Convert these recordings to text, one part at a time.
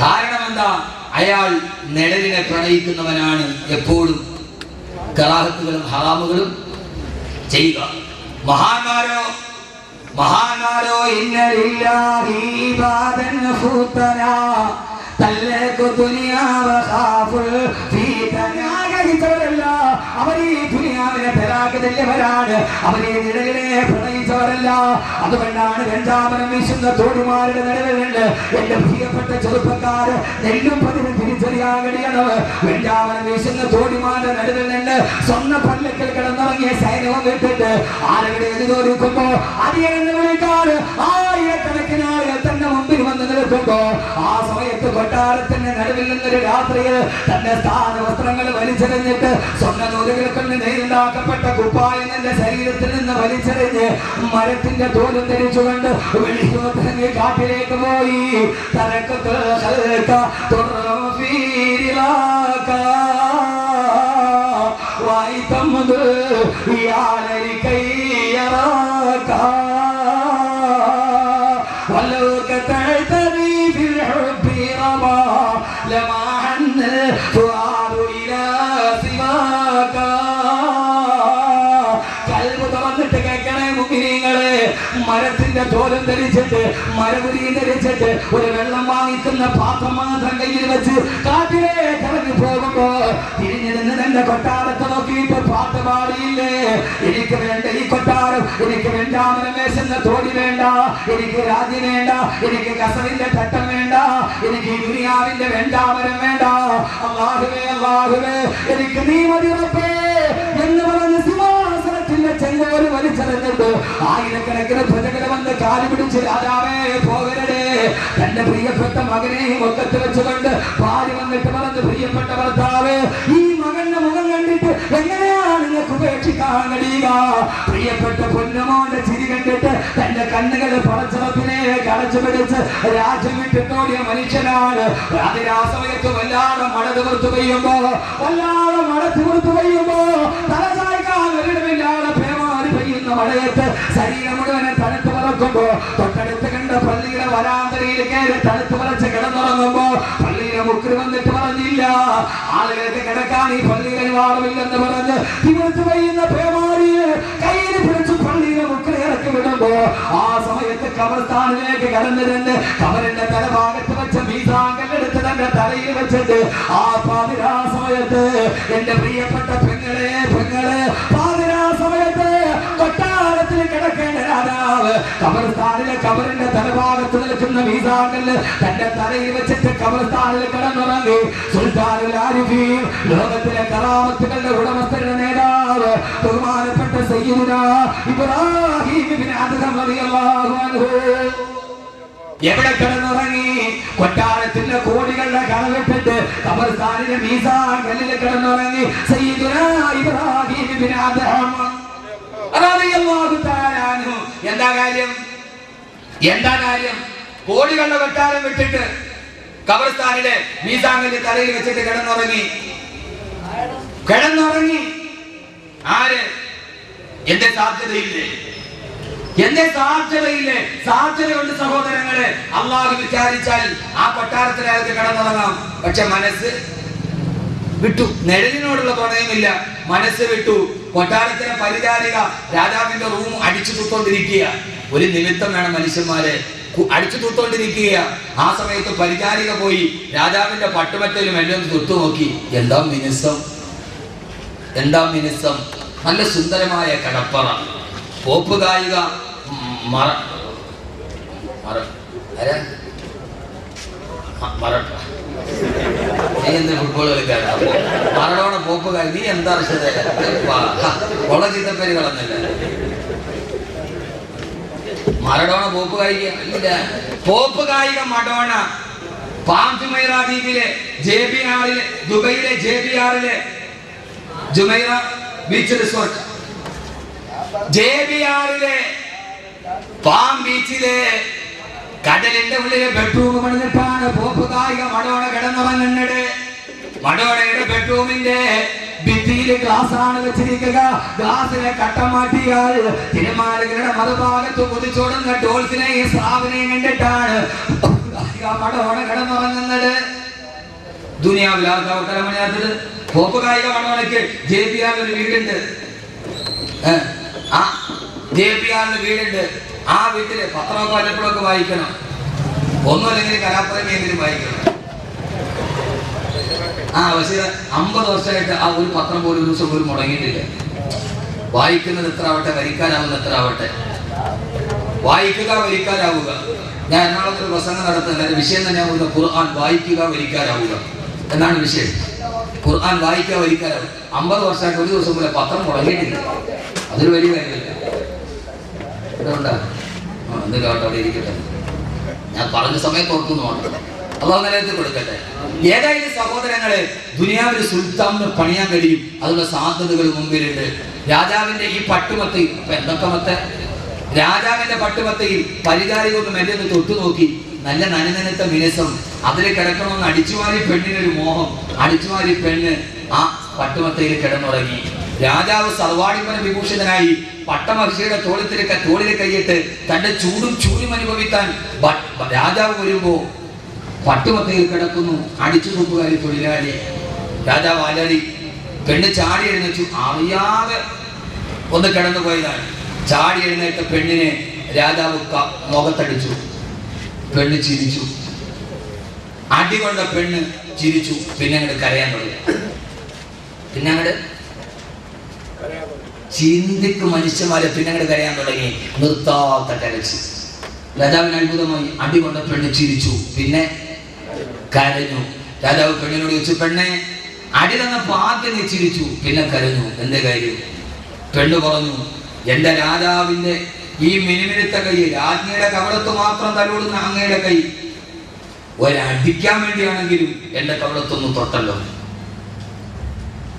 കാരണം എന്താ അയാൾ നിഴലിനെ പ്രണയിക്കുന്നവനാണ് എപ്പോഴും. കറാഹത്തുകളും ഹറാമുകളും ചെയ്യുക. മഹാന്മാരോ? മഹാന്മാരോ അവർ ഈ ദുനിയാവിനെ പരാഗതല്യവരാണ് അവർ നിഴലിനെ അതുകൊണ്ടാണ് രണ്ടാമനം വീശുന്ന തോടുമാരുടെ നിഴലുണ്ട് എന്റെ പ്രിയപ്പെട്ട ചെറുപ്പക്കാർ നെല്ലും പതിനും തിരിച്ചറിയാൻ കഴിയണം രണ്ടാമനം വീശുന്ന തോടിമാരുടെ നിന്ന് സ്വന്തം പല്ലക്കൽ കിടന്നിറങ്ങിയ സൈന്യവും വിട്ടിട്ട് ആളുകളെ എതിരൊരുക്കുമ്പോ അതിയെന്ന് വിളിക്കാറ്. ആ മുമ്പിൽ വന്ന് നിൽക്കുമ്പോ ആ സമയത്ത് കൊട്ടാരത്തിന്റെ നടുവിൽ നിന്നൊരു രാത്രിയിൽ തന്റെ സ്ഥാന വസ്ത്രങ്ങൾ വലിച്ചെറിഞ്ഞിട്ട് സ്വന്തം നൂലുകൾ നെയ്യുണ്ടാക്കപ്പെട്ട കുപ്പായെന്നെ കുപ്പായം ശരീരത്തിൽ നിന്ന് വലിച്ചെറിഞ്ഞ് മരത്തിന്റെ തോലും ധരിച്ചുകൊണ്ട് വെളിച്ചോത്തിറങ്ങി കാട്ടിലേക്ക് പോയി. തനക്ക് ധരിച്ചിട്ട് മരമുരി ഒരു വെള്ളം വാങ്ങിക്കുന്ന പാത്രം മാത്രം കയ്യിൽ വെച്ച് കാട്ടിലെ കറങ്ങി പോകുമ്പോ തിരിഞ്ഞു നിന്ന് തന്റെ കൊട്ടാരത്തെ നോക്കിയിട്ട് പാട്ട് പാടിയില്ലേ? എനിക്ക് വേണ്ട ഈ കൊട്ടാരം എനിക്ക് വേണ്ട വേശുന്ന തോടി വേണ്ട എനിക്ക് രാജ്യം വേണ്ട എനിക്ക് കസവിന്റെ ചട്ടം വേണ്ട എനിക്ക് ദുനിയാവിന്റെ വേണ്ടാമരം വേണ്ട. അള്ളാഹുവേ അള്ളാഹുവേ എനിക്ക് നീ മതി എന്ന് പറഞ്ഞ് സിംഹാസനത്തിന്റെ ചെങ്കോൽ വലിച്ചെറിഞ്ഞിട്ട് ആയിരക്കണക്കിന് പ്രജകളെ വന്ന് കാലു പിടിച്ച് രാജാവേ പോകരുതേ. തന്റെ പ്രിയപ്പെട്ട മകനെയും ഒക്കത്ത് വെച്ചുകൊണ്ട് ഭാര്യ വന്നിട്ട് പറഞ്ഞു പ്രിയപ്പെട്ട ഭർത്താവ് ഈ മകന്റെ മുഖം കണ്ടിട്ട് എങ്ങനെയാണ് നിങ്ങൾക്ക് ഉപേക്ഷിക്കാൻ കഴിയുക? പ്രിയപ്പെട്ട പൊന്നുമോന്റെ ചിരി കണ്ടിട്ട് തന്റെ കണ്ണുകൾ പടച്ചറപ്പിനെ കടച്ചു പിടിച്ച് രാജ്യം വിട്ടിട്ടോടിയ മനുഷ്യനാണ്. അതിന് ആ സമയത്ത് വല്ലാതെ മഴ തീർത്തു പെയ്യുമ്പോ വല്ലാതെ മഴ തീർത്തു പെയ്യുമ്പോ ഒരിടമില്ലാതെ പെയ്യുന്ന മഴയത്ത് ശരീരം മുഴുവനെ തണുത്ത് പറക്കുമ്പോ തൊട്ടടുത്ത് കണ്ട പള്ളിയുടെ വരാന്തരയിൽ കയറി തണുത്ത് പറച്ച് കിടന്നുറങ്ങുമ്പോ പള്ളിയിലെ മുക്കിൽ വന്നിട്ട് പറഞ്ഞില്ല ആളുകൾക്ക് കിടക്കാൻ ഈ പള്ളിയിൽ വാറമില്ലെന്ന് പറഞ്ഞ് തിമിർത്ത് പെയ്യുന്ന പേമാരിയെ കയ്യിൽ പിടിച്ചു പള്ളിയിലെ മുക്കിൽ ഇറക്കി വിടുമ്പോ ആ സമയത്ത് കബർസ്ഥാനിലേക്ക് കടന്നിരുന്ന് കബറിന്റെ തലഭാഗത്ത് വെച്ച മീസാങ്കല്ലെടുത്ത് തന്റെ തലയിൽ വെച്ചിട്ട് ആ പാതിരാ സമയത്ത് എന്റെ പ്രിയപ്പെട്ട തലഭാഗത്ത് മീസാനിൽ തന്റെ തലയിൽ വെച്ചിട്ട് കബർസ്ഥാനിൽ കിടന്നുറങ്ങി. സുൽത്താനുൽ ആരിഫീൻ ലോകത്തിലെ കറാമത്തുകളുടെ ഉടമസ്ഥരുടെ നേതാവ് ബഹുമാനപ്പെട്ട സയ്യിദുന ഇബ്രാഹിം ഇബ്നു അദ്ഹം റളിയല്ലാഹു അൻഹു. എവിടെ കിടന്നുറങ്ങി? കൊട്ടാരത്തിന്റെ കോടികളുടെ കടവിട്ടിട്ട് കബർസ്ഥാനിലെ മീസാൻ കല്ലിൽ കിടന്നുറങ്ങി. സയ്യിദുനാ ഇബ്രാഹിം ഇബ്നു അദ്ഹം റളിയല്ലാഹു തആല എന്താ കാര്യം? എന്താ കാര്യം? കോടികളുടെ വെട്ടാരം വിട്ടിട്ട് കബർസ്ഥാനിലെ മീസാങ്ങിന്റെ തലയിൽ വെച്ചിട്ട് കിടന്നുറങ്ങി. കിടന്നുറങ്ങി. ആര്? എന്റെ സാധ്യതയില്ലേ? എന്റെ സാധ്യതയില്ലേ? സാധ്യതയുണ്ട് സഹോദരങ്ങളെ. അള്ളാഹു വിചാരിച്ചാൽ ആ കൊട്ടാരത്തിനകത്ത് കിടന്നുറങ്ങാം. പക്ഷെ മനസ്സ് വിട്ടു. നിഴലിനോടുള്ള പ്രണയമില്ല. മനസ്സ് വിട്ടു. കൊട്ടാരത്തിലെ പരിചാരിക രാജാവിന്റെ റൂം അടിച്ചു തുത്തോണ്ടിരിക്കുക ഒരു നിമിത്തം വേണം മനുഷ്യന്മാരെ അടിച്ചു തൂത്തോണ്ടിരിക്കുക ആ സമയത്ത് പരിചാരിക പോയി രാജാവിന്റെ പട്ടുമറ്റലും എല്ലാം തൊട്ടു നോക്കി. എന്താ മിനിസം? എന്താ മിനിസം? നല്ല സുന്ദരമായ കടപ്പറ. പോപ്പ് ഗായിക മറ ഫുട്ബോൾ കളിക്കാരാ മറഡോണ പോപ്പ് ഗായി നീ എന്താ കൊള ചീത്തപ്പേര് കളഞ്ഞല്ലേ? മറഡോണ പോപ്പ് കായിക പോപ്പ് കായിക മഡോണ പാംജുമൈറ ദ്വീപിലെ ജെ ബി ആറിലെ ദുബൈയിലെ ജെ ബി ആറിലെ Jumeirah beach resort. J B ആറിലെ പാം ബീച്ചിലെ കടലിന്റെ ഉള്ളിലെ ബെഡ്റൂം പണിഞ്ഞിട്ടാണ് പോപ്പ് കായിക മടോണ കിടന്നവൻ എന്നിടെ. മടോണയുടെ ബെഡ്റൂമിന്റെ ഭിത്തിയിൽ ഗ്ലാസ് ആണ് വെച്ചിരിക്കുക. ഗ്ലാസിനെ കട്ടം മാറ്റിയാൽ തിരുമാലകളുടെ മറുഭാഗത്ത് കുതിച്ചോടുന്ന ഈ സ്രാവിനെയും കണ്ടിട്ടാണ് മടോണ കിടന്നുറങ്ങുന്നത്. ദുനിയാവിൽ ആർക്കാ ഒട്ടകം പണിയാത്തത് പോപ്പ് കായിക പണവനക്ക് ജെ പി ആറിന് വീടുണ്ട്. ജെ പി ആറിന് വീടുണ്ട്. ആ വീട്ടിൽ പത്രമൊക്കെ വല്ലപ്പോഴൊക്കെ വായിക്കണം. ഒന്നുമല്ലെങ്കിൽ കലാപ്രേമിയെങ്കിലും വായിക്കണം. ആ പക്ഷേ അമ്പത് വർഷമായിട്ട് ആ ഒരു പത്രം പോലും ഒരു ദിവസം പോലും മുടങ്ങിയിട്ടില്ല. വായിക്കുന്നത് എത്ര ആവട്ടെ വരിക്കാനാവുന്ന എത്ര ആവട്ടെ? വായിക്കുക വരിക്കാനാവുക. ഞാൻ എറണാകുളത്ത് ഒരു പ്രസംഗം നടത്തുന്നത് എന്റെ വിഷയം തന്നെ ആവുക ഖുർആൻ വായിക്കുക വരിക്കാനാവുക എന്നാണ് വിഷയം. ഖുർആൻ വായിക്കുക വരിക്കാനാവുക. അമ്പത് വർഷമായിട്ട് ഒരു ദിവസം പോലെ പത്രം മുടങ്ങിയിട്ടില്ല. അതൊരു വലിയ കാര്യമില്ല. എന്തുകൊണ്ടാണ് എന്തെങ്കിലും ആവട്ടെ അവിടെ ഇരിക്കട്ടെ. ഞാൻ പറഞ്ഞ സമയത്ത് ഓർക്കുന്നു അള്ളാഹു നിലയത്തിൽ കൊടുക്കട്ടെ. ഏതായാലും സഹോദരങ്ങളെ ദുനിയാവിൽ സുൽത്താമിന് പണിയാൻ കഴിയും. അതിനുള്ള സാധ്യതകൾ മുമ്പിലുണ്ട്. രാജാവിന്റെ ഈ പട്ടുമത്തയിൽ ഇപ്പൊ എന്തൊക്കെ മത്ത? രാജാവിന്റെ പട്ടുമത്തയിൽ പരിചാരി കൊണ്ട് മെല്ലെ ഒന്ന് തൊട്ടു നോക്കി. നല്ല നനനനത്ത മിനസം. അതിൽ കിടക്കണമെന്ന് അടിച്ചുമാരി പെണ്ണിനൊരു മോഹം. അടിച്ചുമാരി പെണ്ണ് ആ പട്ടുമത്തയിൽ കിടന്നുറങ്ങി. രാജാവ് സർവാടിമന വിഭൂഷിതനായി പട്ടമഹിഷിയുടെ തോളത്തിൽ തോളിൽ കൈയിട്ട് തന്റെ ചൂടും ചൂടും അനുഭവിക്കാൻ രാജാവ് വരുമ്പോ പട്ടുമത്തയിൽ കിടക്കുന്നു അടിച്ചു തുപ്പുകാരി തൊഴിലാളി. രാജാവ് ആലടി പെണ്ണ് ചാടി എഴുന്നേച്ചു അറിയാതെ ഒന്ന് കിടന്നു പോയതാണ്. ചാടി എഴുന്നേറ്റ പെണ്ണിനെ രാജാവ് മുഖത്തടിച്ചു. പെണ്ണ് ചിരിച്ചു. അടി കൊണ്ട പെണ്ണ് ചിരിച്ചു. പിന്നെ അങ്ങോട്ട് കരയാൻ തുടങ്ങി. പിന്നെ അങ്ങോട്ട് ചിന്തിക്ക് മനുഷ്യന്മാരെ പിന്നെ അങ്ങോട്ട് കരയാൻ തുടങ്ങി. നിർത്താത്ത കരച്ച് രാജാവിന് അത്ഭുതമായി. അടി കൊണ്ട പെണ്ണ് ചിരിച്ചു. പിന്നെ കരഞ്ഞു. രാജാവ് പെണ്ണിനോട് ചോദിച്ചു പെണ്ണെ അടി തന്നപ്പോ ആദ്യം നീ ചിരിച്ചു. പിന്നെ കരഞ്ഞു. എന്റെ കാര്യം? പെണ്ണ് പറഞ്ഞു എന്റെ രാജാവിന്റെ ഈ മിനിമിനിത്ത കൈ രാജ്ഞിയുടെ കവളത്ത് മാത്രം തലോടുന്ന അങ്ങയുടെ കൈ ഒരടിക്കാൻ വേണ്ടിയാണെങ്കിലും എന്റെ കവളത്തൊന്ന് തൊട്ടല്ലോ.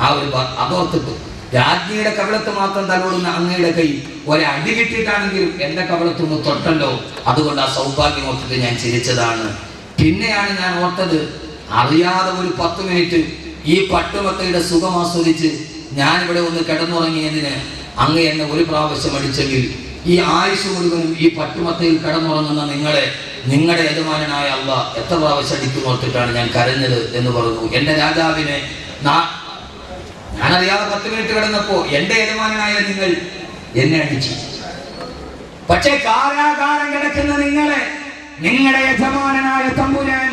ആ ഒരു അതോർത്തിട്ട് രാജ്ഞിയുടെ കവളത്ത് മാത്രം തലോടുന്ന അങ്ങയുടെ കൈ ഒരടി കിട്ടിയിട്ടാണെങ്കിലും എന്റെ കവളത്തൊന്ന് തൊട്ടല്ലോ. അതുകൊണ്ട് ആ സൗഭാഗ്യം ഓർത്തിട്ട് ഞാൻ ചിരിച്ചതാണ്. പിന്നെയാണ് ഞാൻ ഓർത്തത് അറിയാതെ ഒരു പത്ത് മിനിറ്റ് ഈ പട്ടുമത്തയുടെ സുഖം ആസ്വദിച്ച് ഞാൻ ഇവിടെ ഒന്ന് കിടന്നുറങ്ങിയതിന് അങ്ങ് എന്നെ ഒരു പ്രാവശ്യം അടിച്ചെങ്കിൽ ഈ ആയുസ് മുഴുവനും ഈ പട്ടുമത്തയിൽ കിടന്നുറങ്ങുന്ന നിങ്ങളെ നിങ്ങളുടെ യജമാനായ അല്ല എത്ര പ്രാവശ്യം അടിച്ചു നോർത്തിട്ടാണ് ഞാൻ കരഞ്ഞത് എന്ന് പറഞ്ഞു. എന്റെ രാജാവിനെ ഞാനറിയാതെ പത്ത് മിനിറ്റ് കിടന്നപ്പോ എന്റെ യജമാനായ നിങ്ങൾ എന്നെ അടിച്ചു. പക്ഷേ കാരാകാരം കിടക്കുന്ന നിങ്ങളെ നിങ്ങളുടെ യജമാനായ തമ്പുരാൻ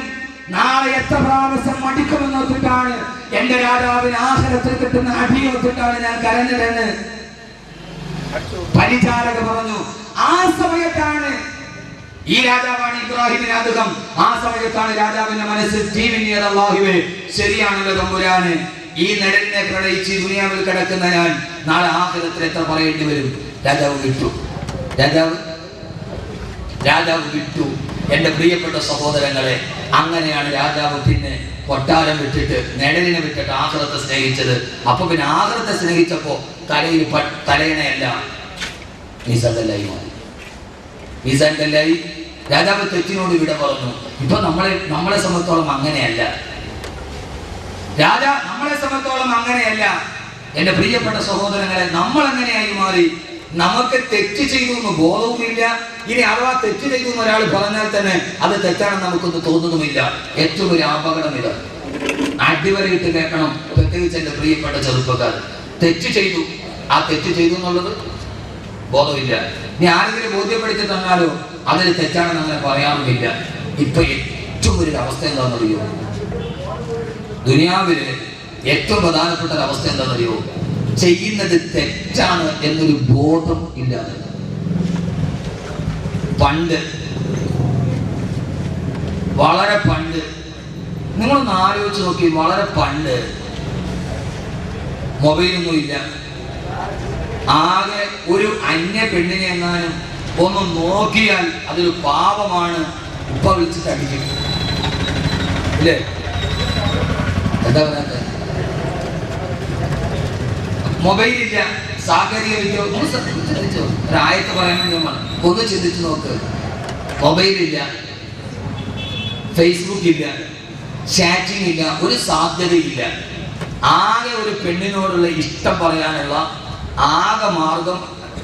നാളെ എത്ര പ്രാവശ്യം മടിക്കുമെന്ന് ഓർത്തിട്ടാണ് എന്റെ രാജാവിന് ആഹാരത്തിൽ കിട്ടുന്ന അടി ഓർത്തിട്ടാണ് ഞാൻ കരഞ്ഞതെന്ന് പരിചാരക പറഞ്ഞു. ആ സമയത്താണ് ഈ രാജാവാണ് ഇബ്രാഹിമിന് അധികം ആ സമയത്താണ് രാജാവിന്റെ മനസ്സിൽ അള്ളാഹുവേ ശരിയാണല്ലോ തമ്പുരാന്. ഈ നെടലിനെ പ്രണയിച്ച് ദുനിയാവിൽ കിടക്കുന്ന ഞാൻ നാളെ ആഹ്ലത്തിൽ എത്ര പറയേണ്ടി വരും? രാജാവ് വിട്ടു. രാജാവ്? രാജാവ് വിട്ടു. എന്റെ പ്രിയപ്പെട്ട സഹോദരങ്ങളെ അങ്ങനെയാണ് രാജാവ് പിന്നെ കൊട്ടാരം വിട്ടിട്ട് നെടലിനെ വിട്ടിട്ട് ആഹ്ലത്തെ സ്നേഹിച്ചത്. അപ്പൊ പിന്നെ ആഹ്ലത്തെ സ്നേഹിച്ചപ്പോ തലയിൽ തലയണയല്ല. രാജാവ് തെറ്റിനോട് വിട പറഞ്ഞു. ഇപ്പൊ നമ്മളെ നമ്മളെ സംബന്ധിച്ചോളം അങ്ങനെയല്ല. രാജാ നമ്മളെ സംബന്ധിച്ചോളം അങ്ങനെയല്ല. എന്റെ പ്രിയപ്പെട്ട സഹോദരങ്ങളെ നമ്മൾ അങ്ങനെയായി മാറി? നമുക്ക് തെറ്റ് ചെയ്തു എന്ന് ബോധവുമില്ല. ഇനി അഥവാ തെറ്റ് ചെയ്തു എന്ന് ഒരാൾ പറഞ്ഞാൽ തന്നെ അത് തെറ്റാണെന്ന് നമുക്കൊന്ന് തോന്നുന്നുമില്ല. ഏറ്റവും ഒരു അപകടം ഇത് അടിവരയിട്ട് കേൾക്കണം പ്രത്യേകിച്ച് എന്റെ പ്രിയപ്പെട്ട ചെറുപ്പക്കാർ. തെറ്റ് ചെയ്തു. ആ തെറ്റ് ചെയ്തു എന്നുള്ളത് ബോധമില്ല. ഇനി ആരെങ്കിലും ബോധ്യപ്പെടുത്തി തന്നാലോ അതിന് തെറ്റാണെന്ന് അങ്ങനെ പറയാറുമില്ല. ഇപ്പൊ ഏറ്റവും ഒരു അവസ്ഥ എന്താണെന്നറിയോ? ദുനിയാവിൽ ഏറ്റവും പ്രധാനപ്പെട്ട ഒരു അവസ്ഥ എന്താണെന്നറിയോ? ചെയ്യുന്നത് തെറ്റാണ് എന്നൊരു ബോധം ഇല്ലാതെ. പണ്ട് വളരെ പണ്ട് നിങ്ങളൊന്ന് ആലോചിച്ച് നോക്കി വളരെ പണ്ട് മൊബൈലൊന്നും ഇല്ല. ആകെ ഒരു അന്യ പെണ്ണിനെ എങ്ങാനും ഒന്ന് നോക്കിയാൽ അതൊരു പാപമാണ് ഉപ്പ വിളിച്ചിട്ട് അടിക്കും ഇല്ലേ? എന്താ പറയാ മൊബൈൽ ഇല്ല സാങ്കേതിക വിദ്യ ഒന്ന് ചിന്തിച്ചു? ഒരായത്ത് പറയണമെന്ന് ഞാൻ. ഒന്ന് ചിന്തിച്ചു നോക്ക്. മൊബൈൽ ഇല്ല ഫേസ്ബുക്ക് ഇല്ല ചാറ്റിംഗ് ഇല്ല ഒരു സാധ്യതയില്ല. ആകെ ഒരു പെണ്ണിനോടുള്ള ഇഷ്ടം പറയാനുള്ള ആകെ മാർഗം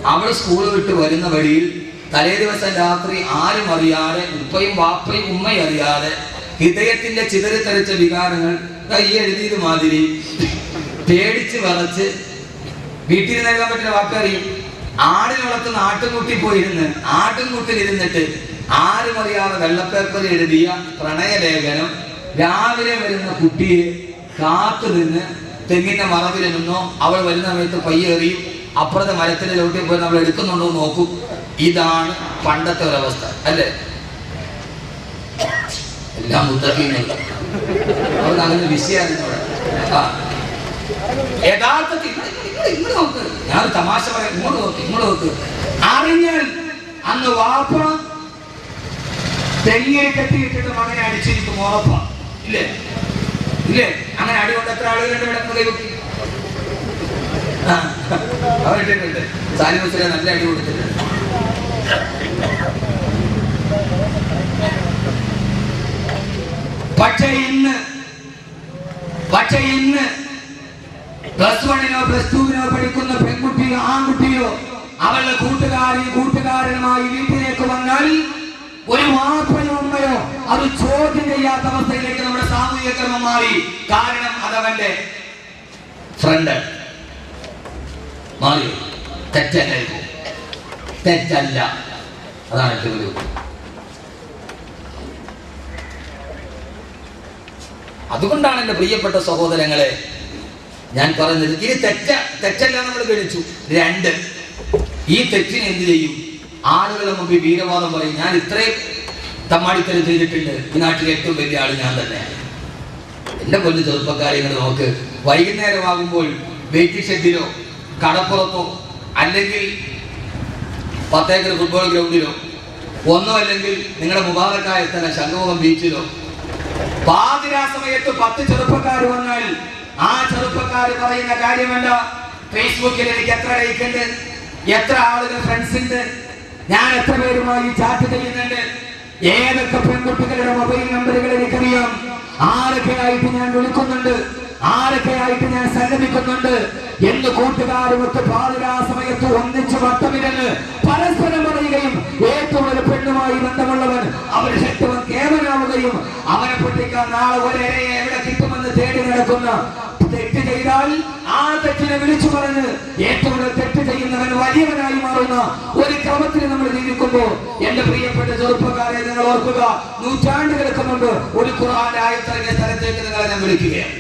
അവൾ സ്കൂൾ വിട്ട് വരുന്ന വഴിയിൽ തലേ ദിവസം രാത്രി ആരും അറിയാതെ ഉപ്പയും വാപ്പയും ഉമ്മയും അറിയാതെ ഹൃദയത്തിന്റെ ചിതറിത്തെറിച്ച വികാരങ്ങൾ കൈ എഴുതിയത് മാതിരി പേടിച്ച് വിറച്ച് വീട്ടിൽ നൽകാൻ പറ്റുന്ന വാക്കറിയും ആടിനെ വളർത്തുന്ന ആട്ടുംകുട്ടി പോയിരുന്ന് ആട്ടുംകുട്ടിൽ ഇരുന്നിട്ട് ആരും അറിയാതെ വെള്ളപ്പേപ്പറിൽ എഴുതിയ പ്രണയലേഖനം രാവിലെ വരുന്ന കുട്ടിയെ കാത്തു നിന്ന് തെങ്ങിന്റെ മറവിൽ നിന്നോ അവൾ വരുന്ന സമയത്ത് പയ്യേറിയും അപ്പുറത്തെ മരത്തിന്റെ ചവിട്ടിൽ പോയി നമ്മൾ എടുക്കുന്നുണ്ടോ നോക്കും. ഇതാണ് പണ്ടത്തെ ഒരവസ്ഥ അല്ലേ? എല്ലാം മുത്തക്കീനുള്ള അവർ അങ്ങനെ വിഷയമാണ് ആ. യഥാർത്ഥത്തിൽ ഇങ്ങട് ഇങ്ങട് ഇങ്ങട് നോക്ക്. ഞാൻ തമാശ പറയാം. ഇങ്ങോട്ട് നോക്ക് ഇങ്ങോട്ട് നോക്ക്. അറിഞ്ഞാൽ അന്ന് വാപ്പ തെങ്ങിയെ കെട്ടിയിട്ടിട്ട് മകനെ അടിച്ചിരിക്കും ഉറപ്പ. ഇല്ലേ? ഇല്ലേ? അങ്ങനെ അടി കൊണ്ട് എത്ര ആളുകളുണ്ട് കിടക്കുന്ന ദൈവത്തിൽ അവരിട്ടിട്ടുണ്ട് ബസ്സിലെ നല്ല അടി കൊടുത്തിട്ടുണ്ട്. പക്ഷേ ഇന്ന് പക്ഷേ ഇന്ന് പ്ലസ് വണ്ണിനോ പ്ലസ് ടുവിനോ പഠിക്കുന്ന പെൺകുട്ടിയോ ആൺകുട്ടിയോ അവളുടെ കൂട്ടുകാരി കൂട്ടുകാരനുമായി വീട്ടിലേക്ക് വന്നാൽ ഒരു മാത്രയോ അമ്മയോ അത് ചോദ്യം ചെയ്യാത്ത അവസ്ഥയിലേക്ക് നമ്മുടെ സാമൂഹിക ക്രമം മാറി. കാരണം അതവന്റെ ഫ്രണ്ട് മാറി. തെറ്റല്ല തെറ്റല്ല. അതാണ് ഏറ്റവും അതുകൊണ്ടാണ് എന്റെ പ്രിയപ്പെട്ട സഹോദരങ്ങളെ ഞാൻ പറഞ്ഞത് ഇനി തെറ്റ തെറ്റല്ല നമ്മൾ ഗണിച്ചു. രണ്ട് ഈ തെറ്റിന് എന്ത് ചെയ്യും? ആളുകളെ മുമ്പിൽ വീരവാദം പറയും. ഞാൻ ഇത്രയും തമ്മാടിത്തരം ചെയ്തിട്ടുണ്ട്. ഈ നാട്ടിലെ ഏറ്റവും വലിയ ആൾ ഞാൻ തന്നെ. എന്റെ കൊല്ലം ചെറുപ്പക്കാരെ ഇങ്ങനെ നോക്ക്. വൈകുന്നേരമാകുമ്പോൾ വെയിറ്റിംഗ് ഷെഡിലോ കടപ്പുറത്തോ അല്ലെങ്കിൽ പത്തേക്കർ ഫുട്ബോൾ ഗ്രൗണ്ടിലോ ഒന്നോ അല്ലെങ്കിൽ നിങ്ങളുടെ മുബാറക്കായ സ്ഥലം ശംഖുമുഖം ബീച്ചിലോ പാതിരാ സമയത്ത് പത്ത് ചെറുപ്പക്കാർ വന്നാൽ ആ ചെറുപ്പക്കാർ പറയുന്ന കാര്യമല്ല. ഫേസ്ബുക്കിൽ എനിക്ക് എത്ര ലൈക്ക് ഉണ്ട് എത്ര ആളുകൾ ഫ്രണ്ട്സ് ഉണ്ട് ഞാൻ എത്ര പേരുമായി ചാറ്റ് ചെയ്യുന്നുണ്ട് ഏതൊക്കെ പെൺകുട്ടികളുടെ മൊബൈൽ നമ്പറുകൾ എനിക്കറിയാം. ആരൊക്കെ ആയിട്ട് ഞാൻ വിളിക്കുന്നുണ്ട് ആരൊക്കെ ആയിട്ട് ഞാൻ സംഗമിക്കുന്നുണ്ട് എന്ന് കൂട്ടുകാരുമൊത്ത് പാതിരാ സമയത്ത് ഒന്നിച്ച് വട്ടമില്ലെന്ന് പരസ്പരം പറയുകയും ഏറ്റവും ഒരു പെണ്ണുമായി ബന്ധമുള്ളവൻ അവൻ ശക്തവൻ കേവനാവുകയും അവനെ പൊട്ടിക്കാൻ നാളെ ഒരേ എവിടെ കിട്ടുമെന്ന് തേടി നടക്കുന്ന ചെയ്താൽ ആ തെറ്റിനെ വിളിച്ചു പറഞ്ഞ് ഏറ്റവും തെറ്റ് ചെയ്യുന്നവൻ വലിയവനായി മാറുന്ന ഒരു ക്രമത്തിൽ നമ്മൾ ജീവിക്കുമ്പോൾ എന്റെ പ്രിയപ്പെട്ട ചെറുപ്പക്കാരെ നിങ്ങൾ ഓർക്കുക നൂറ്റാണ്ടുകൾക്ക് മുമ്പ് ഒരു ഖുർആൻ ആയത്തിറങ്ങിയ സ്ഥലത്തേക്ക് നിങ്ങളെ ഞാൻ വിളിക്കുകയാണ്.